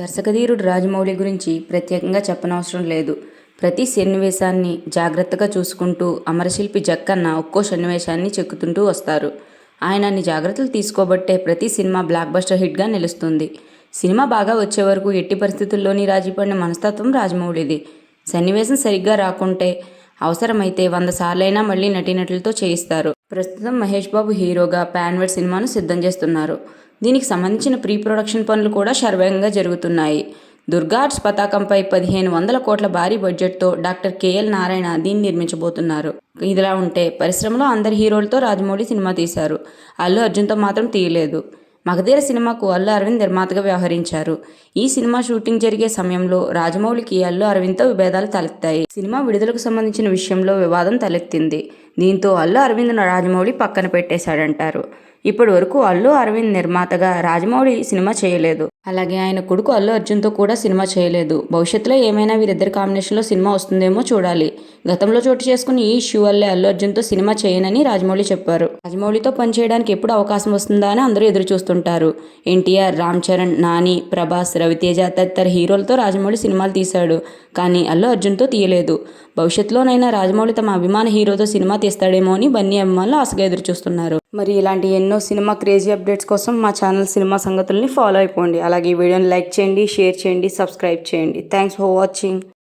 దర్శకధీరుడు రాజమౌళి గురించి ప్రత్యేకంగా చెప్పనవసరం లేదు. ప్రతి సన్నివేశాన్ని జాగ్రత్తగా చూసుకుంటూ అమరశిల్పి జక్కన్న ఒక్కో సన్నివేశాన్ని చెక్కుతుంటూ వస్తారు. ఆయన అన్ని జాగ్రత్తలు తీసుకోబట్టే ప్రతి సినిమా బ్లాక్ బస్టర్ హిట్గా నిలుస్తుంది. సినిమా బాగా వచ్చే వరకు ఎట్టి పరిస్థితుల్లోని రాజీపడిన మనస్తత్వం రాజమౌళిది. సన్నివేశం సరిగ్గా రాకుంటే అవసరమైతే వంద సార్లైనా మళ్ళీ నటీనటులతో చేయిస్తారు. ప్రస్తుతం మహేష్ బాబు హీరోగా పాన్వర్డ్ సినిమాను సిద్ధం చేస్తున్నారు. దీనికి సంబంధించిన ప్రీ ప్రొడక్షన్ పనులు కూడా శరవేగంగా జరుగుతున్నాయి. దుర్గాట్స్ పతాకంపై పదిహేను వందల కోట్ల భారీ బడ్జెట్తో డాక్టర్ కేఎల్ నారాయణ దీన్ని నిర్మించబోతున్నారు. ఇదిలా ఉంటే పరిశ్రమలో అందరి హీరోలతో రాజమౌళి సినిమా తీశారు. అల్లు అర్జున్తో మాత్రం తీయలేదు. మగధీర సినిమాకు అల్లు అరవింద్ నిర్మాతగా వ్యవహరించారు. ఈ సినిమా షూటింగ్ జరిగే సమయంలో రాజమౌళికి అల్లు అరవింద్తో విభేదాలు తలెత్తాయి. సినిమా విడుదలకు సంబంధించిన విషయంలో వివాదం తలెత్తింది. దీంతో అల్లు అరవింద్ను రాజమౌళి పక్కన పెట్టేశాడంటారు. ఇప్పటి వరకు అల్లు అరవింద్ నిర్మాతగా రాజమౌళి సినిమా చేయలేదు. అలాగే ఆయన కొడుకు అల్లు అర్జున్తో కూడా సినిమా చేయలేదు. భవిష్యత్తులో ఏమైనా వీరిద్దరి కాంబినేషన్లో సినిమా వస్తుందేమో చూడాలి. గతంలో చోటు చేసుకున్న ఈ ఇష్యూ వల్లే అల్లు అర్జున్తో సినిమా చేయనని రాజమౌళి చెప్పారు. రాజమౌళితో పనిచేయడానికి ఎప్పుడు అవకాశం వస్తుందా అని అందరూ ఎదురు చూస్తుంటారు. ఎన్టీఆర్ రామ్ చరణ్ నాని ప్రభాస్ రవితేజ తదితర హీరోలతో రాజమౌళి సినిమాలు తీశాడు. కానీ అల్లు అర్జున్తో తీయలేదు. భవిష్యత్తులోనైనా రాజమౌళి తమ అభిమాన హీరోతో సినిమా తీస్తాడేమో అని బన్నీ అభిమానులు ఆశగా ఎదురు చూస్తున్నారు. మరి ఇలాంటి ఎన్నో సినిమా క్రేజీ అప్డేట్స్ కోసం మా ఛానల్ సినిమా సంగతుల్ని ఫాలో అయిపోండి. అలాగే ఈ వీడియోని లైక్ చేయండి షేర్ చేయండి సబ్స్క్రైబ్ చేయండి. Thanks for watching